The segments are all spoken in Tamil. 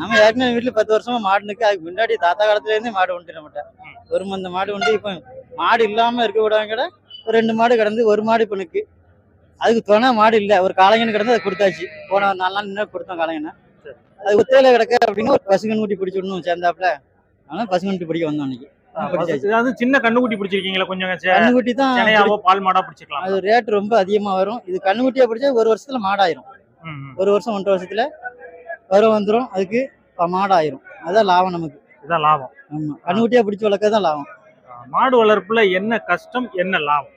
நம்ம ஏற்கனவே வீட்டுல பத்து வருஷமா மாடு நிற்கு அதுக்கு முன்னாடி தாத்தா காலத்துல இருந்தே மாடு உண்டு நம்மகிட்ட ஒரு மந்த மாடு உண்டு. இப்போ மாடு இல்லாம இருக்க விடாம கூட ஒரு ரெண்டு மாடு கிடந்து ஒரு மாடு இப்போ நிற்கு அதுக்கு துணை மாடு இல்ல. ஒரு காளைங்கன்னு கிடந்து அதை கொடுத்தாச்சு. போன நாலு நாள் முன்னாடி கொடுத்தோம் காளைங்கன்னு. அது ஒத்தையில கிடக்க அப்படின்னு ஒரு பசுங்கன்குட்டி பிடிச்சி விடணும் சேர்ந்தாப்புல. அதனால பசுங்கன்குட்டி பிடிக்க வந்தோம் அன்னைக்கு. அதாவது சின்ன கண்ணுக்குட்டி பிடிச்சிருக்கீங்களா? கொஞ்சம் கண்ணுக்குட்டி தான் பால் மாடா பிடிச்சிக்கலாம் அது ரேட் ரொம்ப அதிகமா வரும். இது கண்ணுக்குட்டியா பிடிச்சா ஒரு வருஷத்துல மாடாயிரும். ஒரு வருஷம் ஒன்றரை வருஷத்துல வரும் வந்துரும் அதுக்கு இப்ப மாடாயிரும். அதான் லாபம் நமக்கு. இதான் லாபம். ஆமா. கண்ணுக்குட்டியா பிடிச்சி வளர்க்க தான் லாபம். மாடு வளர்ப்புல என்ன கஷ்டம் என்ன லாபம்?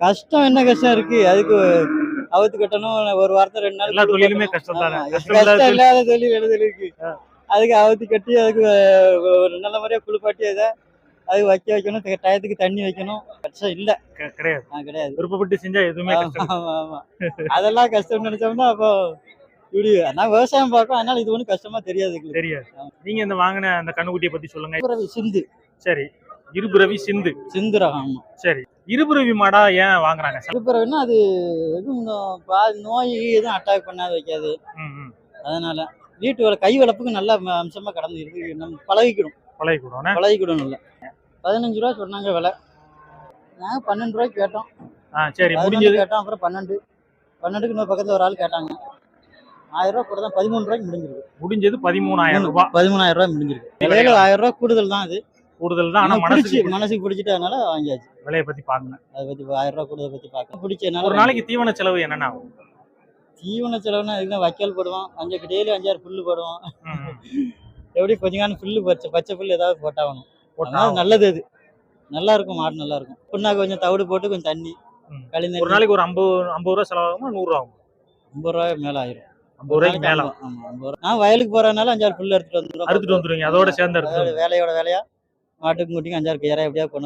கஷ்டம் என்ன கஷ்டம் இருக்கு? அதுக்கு அவுத்து கட்டணும் ஒரு வாரத்தை ரெண்டு நாள் எல்லா தொழிலுமே. கஷ்டம் தானே. கஷ்டம் இல்லாத தொழில். என்ன தொழில் இருக்கு. அதுக்கு அவுத்து கட்டி அதுக்கு ஒரு நல்ல முறையா குளிப்பாட்டி அதை அதுக்கு வைக்க வைக்கணும் டயத்துக்கு தண்ணி வைக்கணும். கஷ்டம் இல்ல. கிடையாது. கிடையாது. விருப்பப்பட்டு செஞ்சா எதுவுமே ஆமா ஆமா அதெல்லாம் கஷ்டம் நினைச்சோம்னா அப்போ இப்படி நான் விவசாயம் பார்க்கோம் அதனால இது ஒன்றும் கஷ்டமா தெரியாது எங்களுக்கு. தெரியாது. நீங்க இந்த வாங்கின அந்த கண்ணுக்குட்டியை பத்தி சொல்லுங்க. இருபுறவி சிந்து. சரி. இருபுறவி சிந்து. சிந்து ரகம் ஆமா. சரி. இருபுறவி மாடா ஏன் வாங்குறாங்க? இருபுறவின்னா அது எதுவும் இந்த பா- நோய் எதுவும் அட்டாக் பண்ணாது வைக்காது. ம், ம். அதனால வீட்டு வள கை வளர்ப்புக்கு நல்ல ம- அம்சமா கடந்து இருக்கு. நம்ம பழகிக்கணும். பழகி கொடுவோம் பழகிக்கணும் நல்லா. பதினஞ்சு ரூபா சொன்னாங்க விலை. நாங்க பன்னெண்டு ரூபாய்க்கு கேட்டோம். ஆ சரி முடிஞ்சது. கேட்டோம் அப்புறம் பன்னெண்டு. பன்னெண்டுக்கு இன்னொரு பக்கத்துல ஒரு ஆள் கேட்டாங்க. ஆயிரம் ரூபாய் கூட தான் பதிமூணு ரூபாய்க்கு முடிஞ்சிருக்கு. முடிஞ்சது பதிமூணாயிரம் ரூபாய். பதிமூணாயிரம் ரூபாய் முடிஞ்சிருக்கு. விலையில ஆயிரம் ரூபாய் கூடுதல் தான் அது கூடுதல் தான் ஆனா மனசுக்கு மனசுக்கு பிடிச்சிட்டு அதனால வாங்கியாச்சு. விலையை பத்தி பாருங்க அதை பத்தி ஆயிரம் ரூபாய் கூடுதல் பத்தி பார்க்க பிடிச்சதுனால ஒரு நாளைக்கு தீவன செலவு என்னன்னா ஆகும்? தீவன செலவுனா இதுதான் வைக்கல் போடுவோம். அஞ்சு டெய்லி அஞ்சாறு புல்லு போடுவோம். எப்படி கொஞ்ச காலம் புல்லு பச்சை பச்சை புல்லு ஏதாவது போட்டாகணும். போட்டா அதனால நல்லது அது. நல்லா இருக்கும் மாடு நல்லா இருக்கும் புண்ணாக்கு கொஞ்சம் தவிடு போட்டு கொஞ்சம் தண்ணி. கழிந்த ஒரு நாளைக்கு ஒரு ஐம்பது ஐம்பது ரூபா செலவாகுமா? நூறு ரூபா ஆகும்? ஐம்பது ரூபாய் மேல ஆயிரும். ஐம்பது ரூபாய்க்கு மேல நான் வயலுக்கு போறதுனால அஞ்சாறு புல்லு எடுத்துட்டு வந்துடும் அறுத்துட்டு வந்துருவீங்க அதோட சேர்ந்து எடுத்து வேலையோட வேலையா? மாட்டுக்கும் குட்டிக்கும் அஞ்சாறு கையாரா எப்படியா கொண்டு